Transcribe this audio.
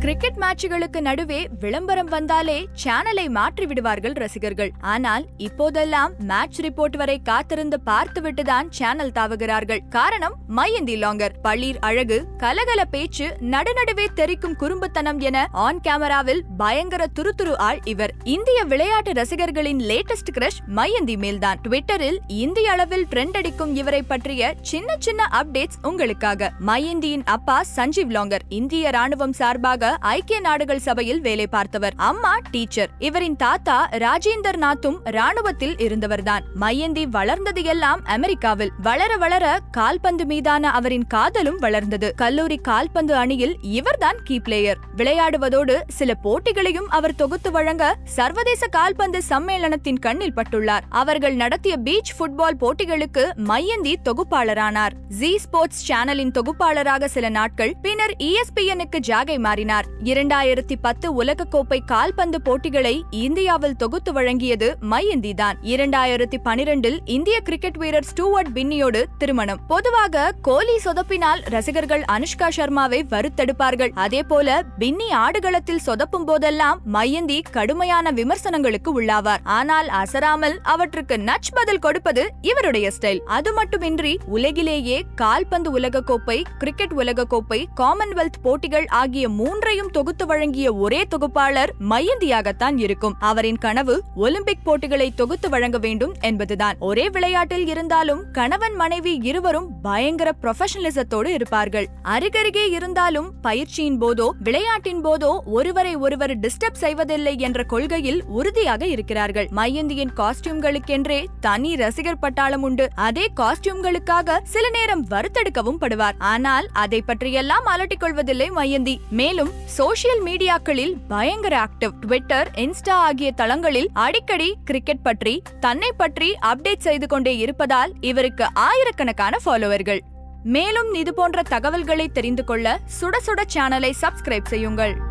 Cricket மேட்சுகளுக்கு நடுவே விளம்பரம் வந்தாலே சேனலை மாற்றி விடுவார்கள் ரசிகர்கள். ஆனால் இப்போதெல்லாம் மேட்ச் ரிப்போர்ட் வரை காத்திருந்து பார்த்துவிட்டுதான் சேனல் தாவுகிறார்கள். காரணம் மையந்தி லாங்கர். பளிர் அழகு கலகல பேச்சு நடுநடுவே தெரிக்கும் குறும்புத்தனம் என ஆன் கேமராவில் பயங்கர துருதுரு ஆள் இவர். இந்திய விளையாட்டு ரசிகர்களின் லேட்டஸ்ட் கிரஷ் மையந்தி மேல்தான். ட்விட்டரில் இந்திய அளவில் ட்ரெண்ட் அடிக்கும் இவரை பற்றிய சின்ன சின்ன அப்டேட்ஸ் உங்களுக்காக. மையந்தியின் அப்பா சஞ்சீவ் லாங்கர் இந்திய ராணுவம் சார்பாக ஐக்கிய நாடுகள் சபையில் வேலை பார்த்தவர். அம்மா டீச்சர். இவரின் தாத்தா ராஜேந்தர் நாத்தும் ராணுவத்தில் இருந்தவர்தான். மையந்தி வளர்ந்தது எல்லாம் அமெரிக்காவில். வளர வளர கால்பந்து மீதான அவரின் காதலும் வளர்ந்தது. கல்லூரி கால்பந்து அணியில் இவர்தான் கீ பிளேயர். விளையாடுவதோடு சில போட்டிகளையும் அவர் தொகுத்து வழங்க சர்வதேச கால்பந்து சம்மேளனத்தின் கண்ணில் பட்டுள்ளார். அவர்கள் நடத்திய பீச் ஃபுட்பால் போட்டிகளுக்கு மையந்தி தொகுப்பாளரானார். ஜி ஸ்போர்ட்ஸ் சேனலின் தொகுப்பாளராக சில நாட்கள் பின்னர் இஎஸ்பிஎனுக்கு ஜாகை மாறினார். இரண்டாயிரத்தி பத்து உலகக்கோப்பை கால்பந்து போட்டிகளை இந்தியாவில் தொகுத்து வழங்கியது மையந்தி தான். இரண்டாயிரத்தி பனிரெண்டில் இந்திய கிரிக்கெட் வீரர் ஸ்டூவர்ட் பின்னியோடு திருமணம். பொதுவாக கோலி சொதப்பினால் ரசிகர்கள் அனுஷ்கா சர்மாவை வறுத்தெடுப்பார்கள். அதே போல பின்னி ஆடுகளத்தில் சொதப்பும் போதெல்லாம் மையந்தி கடுமையான விமர்சனங்களுக்கு உள்ளாவார். ஆனால் அசராமல் அவற்றுக்கு நச் பதில் கொடுப்பது இவருடைய ஸ்டைல். அது மட்டுமின்றி உலகிலேயே கால்பந்து உலகக்கோப்பை கிரிக்கெட் உலகக்கோப்பை காமன்வெல்த் போட்டிகள் ஆகிய மூன்று மூன்றையும் தொகுத்து வழங்கிய ஒரே தொகுப்பாளர் மையந்தியாகத்தான் இருக்கும். அவரின் கனவு ஒலிம்பிக் போட்டிகளை தொகுத்து வழங்க வேண்டும் என்பதுதான். ஒரே விளையாட்டில் இருந்தாலும் கணவன் மனைவி இருவரும் பயங்கர ப்ரொஃபஷனலிசத்தோடு இருப்பார்கள். அருகருகே இருந்தாலும் பயிற்சியின் போதோ விளையாட்டின் போதோ ஒருவரை ஒருவர் டிஸ்டர்ப் செய்வதில்லை என்ற கொள்கையில் உறுதியாக இருக்கிறார்கள். மையந்தியின் காஸ்டியூம்களுக்கென்றே தனி ரசிகர் பட்டாளம் உண்டு. அதே காஸ்டியூம்களுக்காக சில நேரம் வறுத்தெடுக்கவும் படுவார். ஆனால் அதை பற்றியெல்லாம் அலட்டிக் கொள்வதில்லை மையந்தி. மேலும் சோசியல் மீடியாக்களில் பயங்கர ஆக்டிவ். ட்விட்டர் இன்ஸ்டா ஆகிய தளங்களில் அடிக்கடி கிரிக்கெட் பற்றி தன்னை பற்றி அப்டேட் செய்து கொண்டே இருப்பதால் இவருக்கு ஆயிரக்கணக்கான ஃபாலோவர்கள் மேலும் இது போன்ற தகவல்களை தெரிந்து கொள்ள சுட சுட சேனலை சப்ஸ்கிரைப் செய்யுங்கள்.